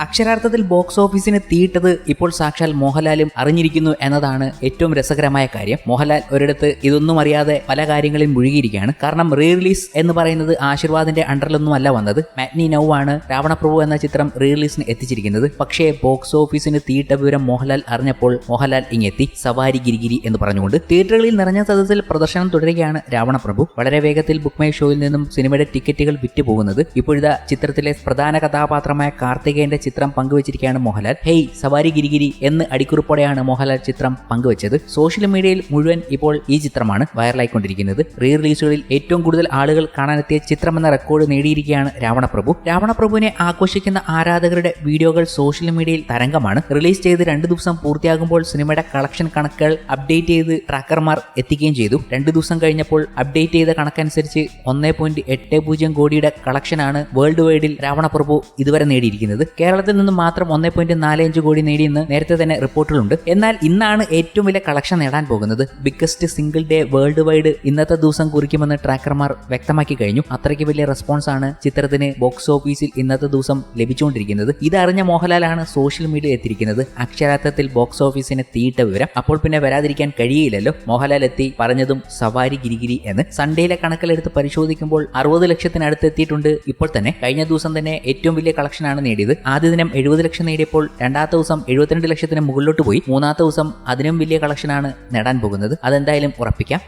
അക്ഷരാർത്ഥത്തിൽ ബോക്സ് ഓഫീസിന് തീയിട്ടത് ഇപ്പോൾ സാക്ഷാൽ മോഹൻലാലും അറിഞ്ഞിരിക്കുന്നു എന്നതാണ് ഏറ്റവും രസകരമായ കാര്യം. മോഹൻലാൽ ഒരിടത്ത് ഇതൊന്നും അറിയാതെ പല കാര്യങ്ങളിൽ മുഴുകിയിരിക്കുകയാണ്. കാരണം റീ റിലീസ് എന്ന് പറയുന്നത് ആശീർവാദിന്റെ അണ്ടറിലൊന്നും അല്ല വന്നത്. മാഗ്നി നൗ ആണ് രാവണപ്രഭു എന്ന ചിത്രം റീ റിലീസിന് എത്തിച്ചിരിക്കുന്നത്. പക്ഷേ ബോക്സ് ഓഫീസിന് തീയിട്ട വിവരം മോഹൻലാൽ അറിഞ്ഞപ്പോൾ മോഹൻലാൽ ഇങ്ങെത്തി സവാരി ഗിരിഗിരി എന്ന് പറഞ്ഞുകൊണ്ട് തിയേറ്ററുകളിൽ നിറഞ്ഞ സദസ്സിൽ പ്രദർശനം തുടരുകയാണ് രാവണപ്രഭു. വളരെ വേഗത്തിൽ ബുക്ക് മൈ ഷോയിൽ നിന്നും സിനിമയുടെ ടിക്കറ്റുകൾ വിറ്റുപോകുന്നത്. ഇപ്പോഴത്തെ ചിത്രത്തിലെ പ്രധാന കഥാപാത്രമായ കാർത്തികേയന്റെ ചിത്രം പങ്കുവച്ചിരിക്കുകയാണ് മോഹൻലാൽ. ഹെയ് സവാരി ഗിരിഗിരി എന്ന് അടിക്കുറിപ്പോടെയാണ് മോഹൻലാൽ ചിത്രം പങ്കുവച്ചത്. സോഷ്യൽ മീഡിയയിൽ മുഴുവൻ ഇപ്പോൾ ഈ ചിത്രമാണ് വൈറലായിക്കൊണ്ടിരിക്കുന്നത്. റീ റിലീസുകളിൽ ഏറ്റവും കൂടുതൽ ആളുകൾ കാണാനെത്തിയ ചിത്രമെന്ന റെക്കോർഡ് നേടിയിരിക്കുകയാണ് രാവണപ്രഭു. രാവണപ്രഭുവിനെ ആഘോഷിക്കുന്ന ആരാധകരുടെ വീഡിയോകൾ സോഷ്യൽ മീഡിയയിൽ തരംഗമാണ്. റിലീസ് ചെയ്ത് രണ്ട് ദിവസം പൂർത്തിയാകുമ്പോൾ സിനിമയുടെ കളക്ഷൻ കണക്കുകൾ അപ്ഡേറ്റ് ചെയ്ത് ട്രാക്കർമാർ എത്തിക്കുകയും ചെയ്തു. രണ്ട് ദിവസം കഴിഞ്ഞപ്പോൾ അപ്ഡേറ്റ് ചെയ്ത കണക്കനുസരിച്ച് ഒന്നേ പോയിന്റ് എട്ട് പൂജ്യം കോടിയുടെ കളക്ഷനാണ് വേൾഡ് വൈഡിൽ രാവണപ്രഭു ഇതുവരെ നേടിയിരിക്കുന്നത്. കേരളത്തിൽ നിന്ന് മാത്രം ഒന്നേ പോയിന്റ് നാല് അഞ്ച് കോടി നേടിയെന്ന് നേരത്തെ തന്നെ റിപ്പോർട്ടുകളുണ്ട് എന്നാൽ ഇന്നാണ് ഏറ്റവും വലിയ കളക്ഷൻ നേടാൻ പോകുന്നത്. Biggest single day world wide ഇന്നത്തെ ദിവസം കുറിക്കുമെന്ന് ട്രാക്കർമാർ വ്യക്തമാക്കി കഴിഞ്ഞു. അത്രയ്ക്ക് വലിയ റെസ്പോൺസ് ആണ് ചിത്രത്തിന് ബോക്സ് ഓഫീസിൽ ഇന്നത്തെ ദിവസം ലഭിച്ചുകൊണ്ടിരിക്കുന്നത്. ഇതറിഞ്ഞ മോഹൻലാലാണ് സോഷ്യൽ മീഡിയ എത്തിയിരിക്കുന്നത്. അക്ഷരാർത്ഥത്തിൽ ബോക്സ് ഓഫീസിനെ തീയിട്ട വിവരം. അപ്പോൾ പിന്നെ വരാതിരിക്കാൻ കഴിയില്ലല്ലോ. മോഹൻലാൽ എത്തി പറഞ്ഞതും സവാരി ഗിരിഗിരി എന്ന്. സൺഡേയിലെ കണക്കിലെടുത്ത് പരിശോധിക്കുമ്പോൾ അറുപത് ലക്ഷത്തിനടുത്ത് എത്തിയിട്ടുണ്ട് ഇപ്പോൾ തന്നെ. കഴിഞ്ഞ ദിവസം തന്നെ ഏറ്റവും വലിയ കളക്ഷനാണ് നേടിയത്. ആദ്യ ദിനം എഴുപത് ലക്ഷം നേടിയപ്പോൾ രണ്ടാമത്തെ ദിവസം എഴുപത്തിരണ്ട് ലക്ഷത്തിന് മുകളിലോട്ട് പോയി. മൂന്നാമത്തെ ദിവസം അതിനും വലിയ കളക്ഷനാണ് നേടാൻ പോകുന്നത്. അതെന്തായാലും ഉറപ്പിക്കാം.